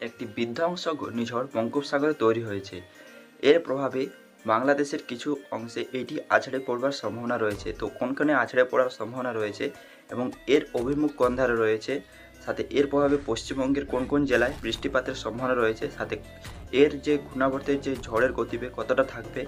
একটি বিধ্বংস ঘূর্ণিঝড় বঙ্গোপসাগরে তৈরি হয়েছে। এর প্রভাবে বাংলাদেশের কিছু অংশে এটি আছড়ে পড়বার সম্ভাবনা রয়েছে। তো কোনখানে আছড়ে পড়ার সম্ভাবনা রয়েছে এবং এর অভিমুখ কোন ধারে রয়েছে? সাথে এর প্রভাবে পশ্চিমবঙ্গের কোন কোন জেলায় বৃষ্টিপাতের সম্ভাবনা রয়েছে? সাথে এর যে ঘূর্ণাবর্তের যে ঝড়ের গতিবে কতটা থাকবে?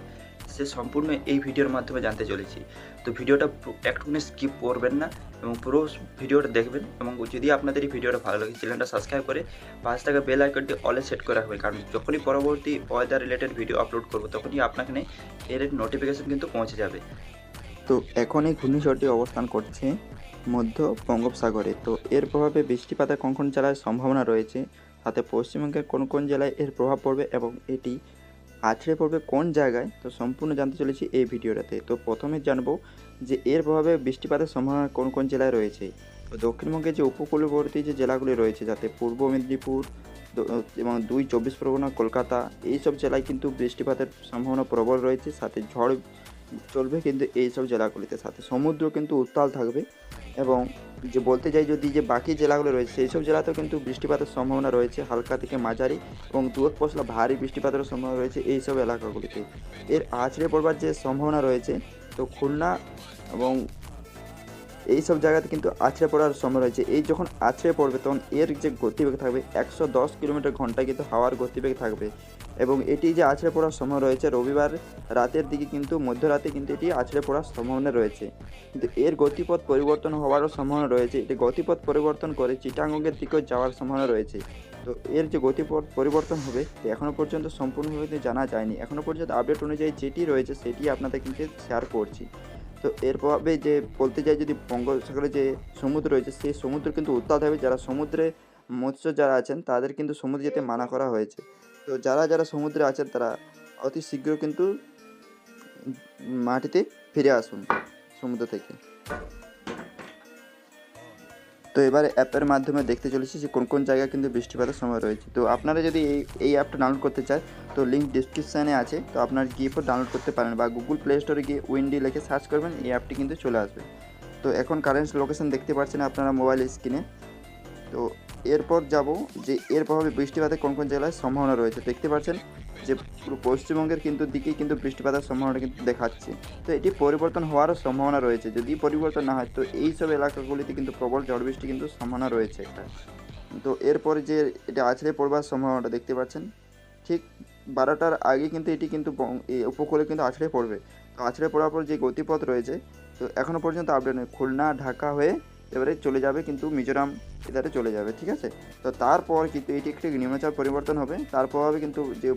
সে সম্পূর্ণ এই ভিডিওর মাধ্যমে জানতে চলেছি। তো ভিডিওটা একটুখানি স্কিপ করবেন না এবং পুরো ভিডিওটা দেখবেন এবং যদি আপনাদের এই ভিডিওটা ভালো লাগে, চ্যানেলটা সাবস্ক্রাইব করে পাঁচ টাকা বেল আইকনটি অলে সেট করে রাখবেন। কারণ যখনই পরবর্তী ওয়েদার রিলেটেড ভিডিও আপলোড করব, তখনই আপনাকে এর নোটিফিকেশন কিন্তু পৌঁছে যাবে। তো এখন এই ঘূর্ণিঝড়টি অবস্থান করছে মধ্য বঙ্গোপসাগরে। তো এর প্রভাবে বৃষ্টিপাতের কোন কোন জেলায় সম্ভাবনা রয়েছে? সাথে পশ্চিমবঙ্গের কোন কোন জেলায় এর প্রভাব পড়বে এবং এটি আছড়ে পড়বে কোন জায়গায়? তো সম্পূর্ণ জানতে চলেছি এই ভিডিওটাতে। তো প্রথমে জানব যে এর প্রভাবে বৃষ্টিপাতের সম্ভাবনা কোন কোন জেলায় রয়েছে। তো দক্ষিণবঙ্গের যে উপকূলবর্তী যে জেলাগুলি রয়েছে, যাতে পূর্ব মেদিনীপুর এবং দুই চব্বিশ পরগনা, কলকাতা, এইসব জেলায় কিন্তু বৃষ্টিপাতের সম্ভাবনা প্রবল রয়েছে, সাথে ঝড় চলবে কিন্তু এই সব জেলাগুলিতে সাথে। সমুদ্র কিন্তু উত্তাল থাকবে। এবং যে বলতে যাই যদি যে বাকি জেলাগুলো রয়েছে, সেই সব জেলাতেও কিন্তু বৃষ্টিপাতের সম্ভাবনা রয়েছে, হালকা থেকে মাঝারি এবং দূর পশলা ভারী বৃষ্টিপাতের সম্ভাবনা রয়েছে এই সব এলাকাগুলিতে। এর আছড়ে পড়বার যে সম্ভাবনা রয়েছে, তো খুলনা এবং এই সব জায়গাতে কিন্তু আছড়ে পড়ার সম্ভাবনা রয়েছে। এই যখন আছড়ে পড়বে, তখন এর যে গতিবেগ থাকবে, একশো দশ কিলোমিটার ঘন্টায় কিন্তু হাওয়ার গতিবেগ থাকবে। এবং এটি যে আছড়ে পড়ার সময় রয়েছে, রবিবার রাতের দিকে কিন্তু মধ্যরাতে কিন্তু এটি আছড়ে পড়ার সম্ভাবনা রয়েছে। কিন্তু এর গতিপথ পরিবর্তন হওয়ারও সম্ভাবনা রয়েছে। এটি গতিপথ পরিবর্তন করে চিটাঙ্গের দিকেও যাওয়ার সম্ভাবনা রয়েছে। তো এর যে গতিপথ পরিবর্তন হবে এখনও পর্যন্ত সম্পূর্ণভাবে জানা যায়নি। এখনও পর্যন্ত আপডেট অনুযায়ী যেটি রয়েছে, সেটি আপনাদের কিন্তু শেয়ার করছি। তো এর প্রভাবে যে বলতে চাই যদি বঙ্গোপসাগরে যে সমুদ্র রয়েছে, সেই সমুদ্র কিন্তু উত্তাল হবে যারা সমুদ্রে মৎস্য যারা আছেন, তাদের কিন্তু সমুদ্রে যেতে মানা করা হয়েছে। তো যারা যারা সমুদ্রে আছেন, তারা অতি শীঘ্র কিন্তু মাটিতে ফিরে আসুন সমুদ্র থেকে। তো এবারে অ্যাপের মাধ্যমে দেখতে চলেছি যে কোন কোন জায়গায় কিন্তু বৃষ্টিপাতের সময় রয়েছে। তো আপনারা যদি এই এই অ্যাপটা ডাউনলোড করতে চান, তো লিঙ্ক ডিসক্রিপশানে আছে। তো আপনার গিয়ে পর ডাউনলোড করতে পারেন বা গুগল প্লে স্টোরে গিয়ে উইন্ডি লিখে সার্চ করবেন, এই অ্যাপটি কিন্তু চলে আসবে। তো এখন কারেন্ট লোকেশান দেখতে পাচ্ছেন আপনারা মোবাইল স্ক্রিনে তো এরপর যাব যে এর প্রভাবে বৃষ্টিপাতের কোন কোন জেলায় সম্ভাবনা রয়েছে। দেখতে পাচ্ছেন যে পুরো পশ্চিমবঙ্গের কিন্তু দিকেই কিন্তু বৃষ্টিপাতের সম্ভাবনা কিন্তু দেখাচ্ছে। তো এটি পরিবর্তন হওয়ারও সম্ভাবনা রয়েছে। যদি পরিবর্তন না হয়, তো এই সব এলাকাগুলিতে কিন্তু প্রবল ঝড় বৃষ্টি কিন্তু সম্ভাবনা রয়েছে একটা। তো এরপরে যে এটা আছড়ে পড়বার সম্ভাবনাটা দেখতে পাচ্ছেন, ঠিক বারোটার আগে কিন্তু এটি কিন্তু উপকূলে কিন্তু আছড়ে পড়বে। তো আছড়ে পড়ার পর যে গতিপথ রয়েছে, তো এখনও পর্যন্ত আপডেট নেই। খুলনা, ঢাকা হয়ে এবারে চলে যাবে কিন্তু মিজোরাম এদারে চলে যাবে, ঠিক আছে? তো তারপর কিন্তু এটি একটি নিম্নচাপ পরিবর্তন হবে। তার প্রভাবে কিন্তু যে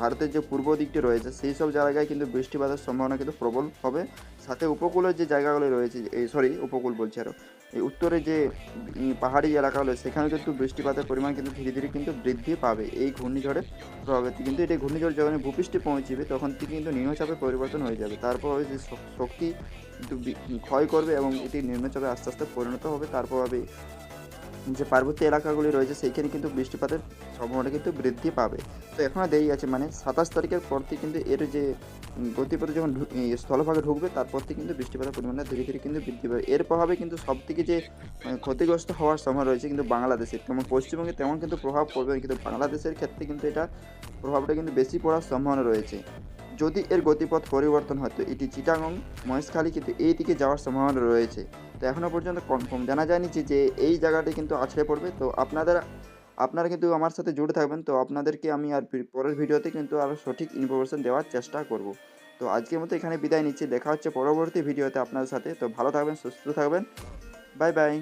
ভারতের যে পূর্ব দিকটি রয়েছে, সেই সব জায়গায় কিন্তু বৃষ্টিপাতের সম্ভাবনা কিন্তু প্রবল হবে। সাথে উপকূলের যে জায়গাগুলো রয়েছে, এই সরি উপকূল বলছি আরও এই উত্তরে যে পাহাড়ি এলাকাগুলো সেখানে কিন্তু বৃষ্টিপাতের পরিমাণ কিন্তু ধীরে ধীরে কিন্তু বৃদ্ধি পাবে। এই ঘূর্ণিঝড়ের প্রভাবে কিন্তু এটি ঘূর্ণিঝড় যখন ভূপৃষ্ঠে পৌঁছবে, তখন থেকে কিন্তু নিম্নচাপে পরিবর্তন হয়ে যাবে। তারপর যে শক্তি কিন্তু ক্ষয় করবে এবং এটি নিম্নচাপে আস্তে আস্তে পরিণত হবে। তার প্রভাবে যে পার্বত্য এলাকাগুলি রয়েছে সেইখানে কিন্তু বৃষ্টিপাতের সম্ভাবনা কিন্তু বৃদ্ধি পাবে। তো এখনও দেরি আছে মানে সাতাশ তারিখের পর থেকে কিন্তু এর যে গতিপথে যখন স্থলভাগে ঢুকবে তারপর থেকে কিন্তু বৃষ্টিপাতের পরিমাণটা ধীরে ধীরে কিন্তু বৃদ্ধি পাবে। এর প্রভাবে কিন্তু সব থেকে যে মানে, ক্ষতিগ্রস্ত হওয়ার সম্ভাবনা রয়েছে কিন্তু বাংলাদেশের তেমন পশ্চিমবঙ্গে তেমন কিন্তু প্রভাব পড়বে কিন্তু বাংলাদেশের ক্ষেত্রে কিন্তু এটা প্রভাবটা কিন্তু বেশি পড়ার সম্ভাবনা রয়েছে। যদি এর গতিপথ পরিবর্তন হয় তো এটি চিটাগং মহেশখালী কিন্তু এই দিকে যাওয়ার সম্ভাবনা রয়েছে। তো এখনও পর্যন্ত কনফার্ম জানা যায়নি যে এই জায়গাটি কিন্তু আছড়ে পড়বে। তো আপনাদের, আপনারা কিন্তু আমার সাথে জুড়ে থাকবেন। তো আপনাদেরকে আমি আর পরের ভিডিওতে কিন্তু আরও সঠিক ইনফরমেশন দেওয়ার চেষ্টা করব। তো আজকের মতো এখানে বিদায় নিচ্ছি। দেখা হচ্ছে পরবর্তী ভিডিওতে আপনাদের সাথে। তো ভালো থাকবেন, সুস্থ থাকবেন। Bye bye